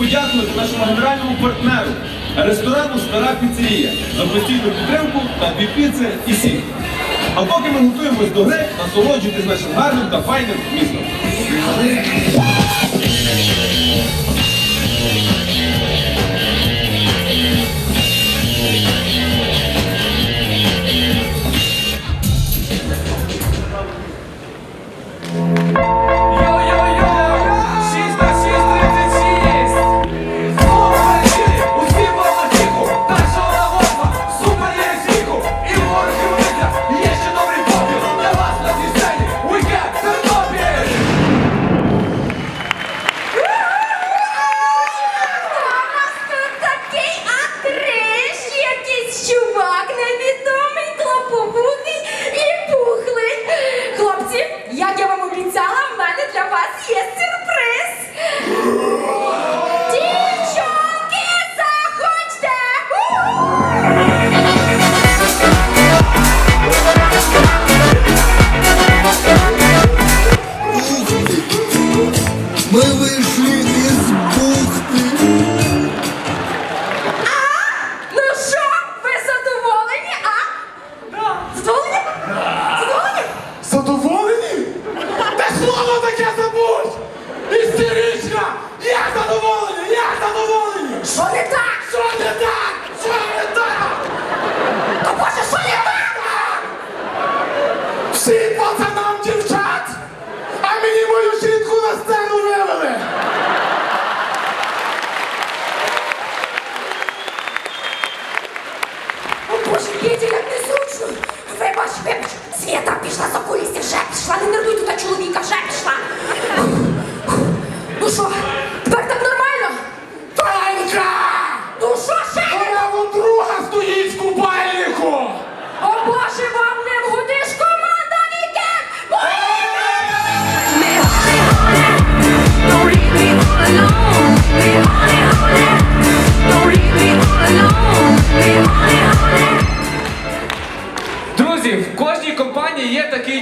подякувати нашому генеральному партнеру, ресторану Стара піцерія за постійну підтримку та дві і сіль. А поки ми готуємось до гри, насолоджуйтесь нашим гарним та файним містом.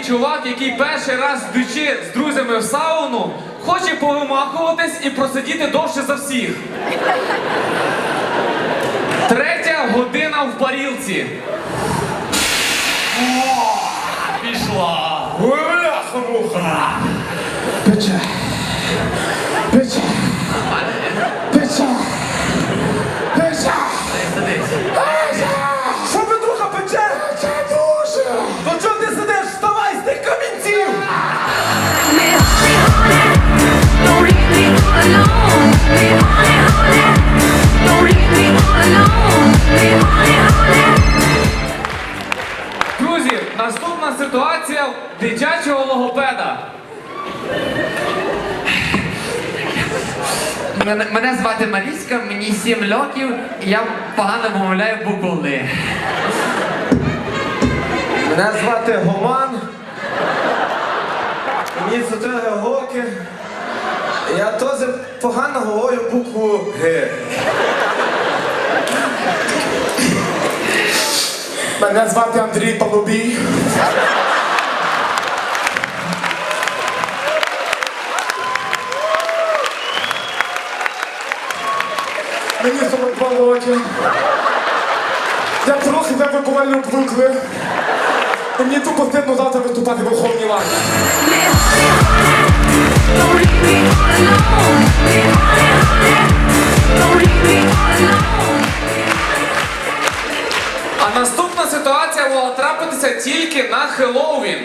чувак, який перший раз йдучи з друзями в сауну, хоче повимахуватись і просидіти довше за всіх. Третя година в парілці. Пішла. Бляха-муха! Пече. Пече. Мене, мене звати Маріська, мені сім років, і я погано вимовляю букули. Мене звати Гоман. Мені 4 роки. Я теж погано говорю букву Г. Мене звати Андрій Палубій. Денисом Болотін. Я трохи тебе буквально обвикли. І мені тупо стидно завтра виступати в Верховній Раді. А наступна ситуація могла трапитися тільки на Хеллоуін.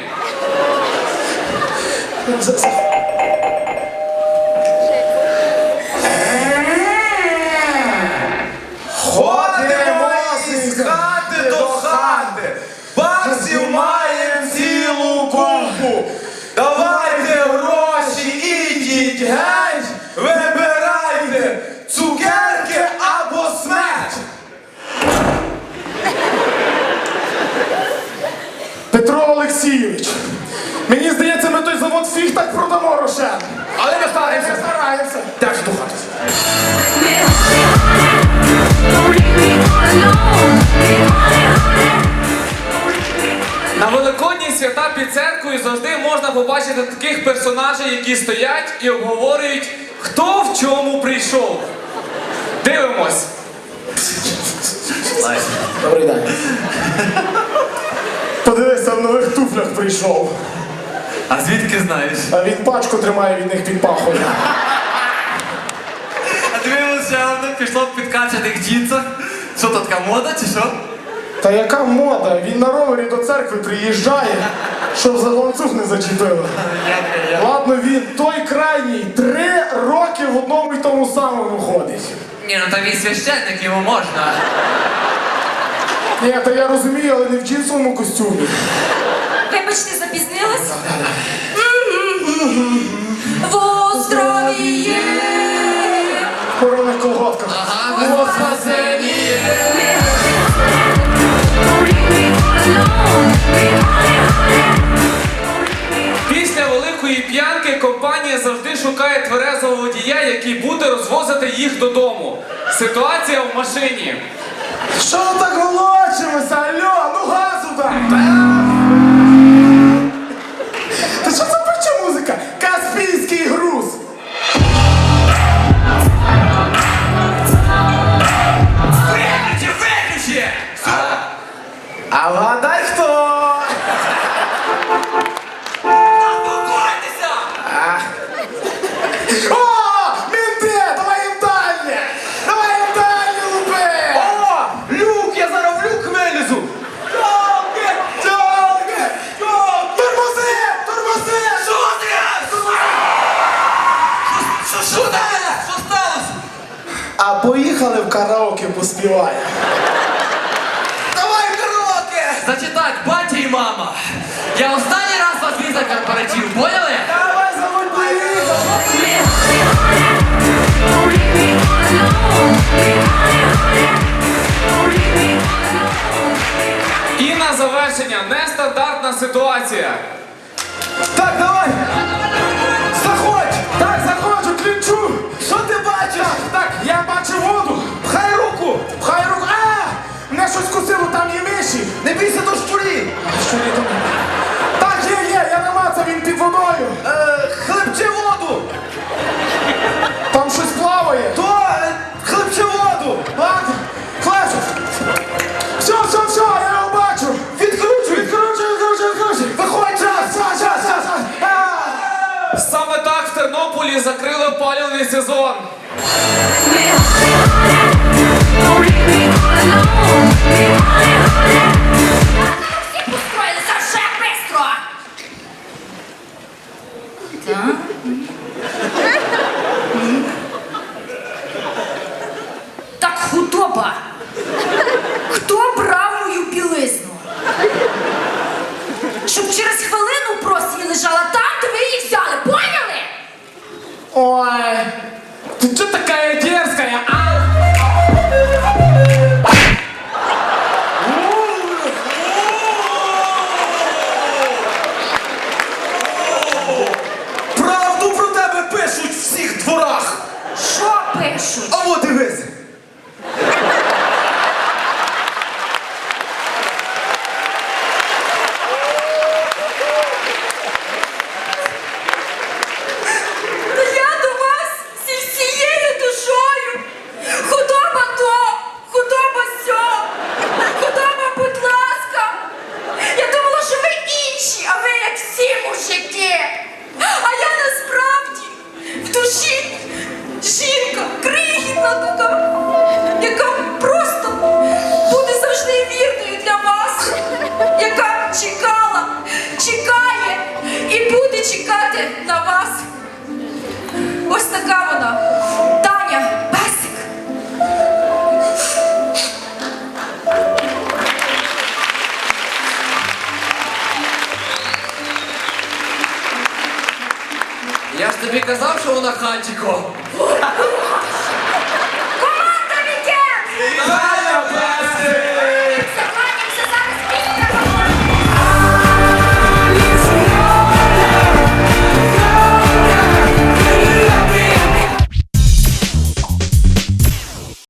свята під церквою завжди можна побачити таких персонажів, які стоять і обговорюють, хто в чому прийшов. Дивимось. Добрий день. Подивися, в нових туфлях прийшов. А звідки знаєш? А він пачку тримає від них під пахою. А дивилися, пішло підкачати їх джинсах. Що то така мода чи що? Та яка мода? Він на ровері до церкви приїжджає, щоб за ланцюг не зачепило. Ладно, він той крайній три роки в одному і тому самому ходить. Ні, ну там і священник йому можна. Ні, та я розумію, але не в джинсовому костюмі. Вибачте, запізнилась? Мгм. Великої п'янки компанія завжди шукає тверезого водія, який буде розвозити їх додому. Ситуація в машині. Що ви так голочимося? Алло, ну газу дай! Та що це пече музика? Каспійський груз! Виключи, виключи! А поїхали в караоке поспіваємо. Давай караоке! Зачитать батя і мама. Я останній раз вас віз на корпоратив, поняли? Давай. І на завершення нестандартна ситуація. Honey, сезон. Всі построїлися вже бистро! Так. Так худоба! Ой, ты что такая дерзкая, чекати на вас. Ось така вона. Таня, песик. Я ж тобі казав, що вона ханчико. Команда вікенд!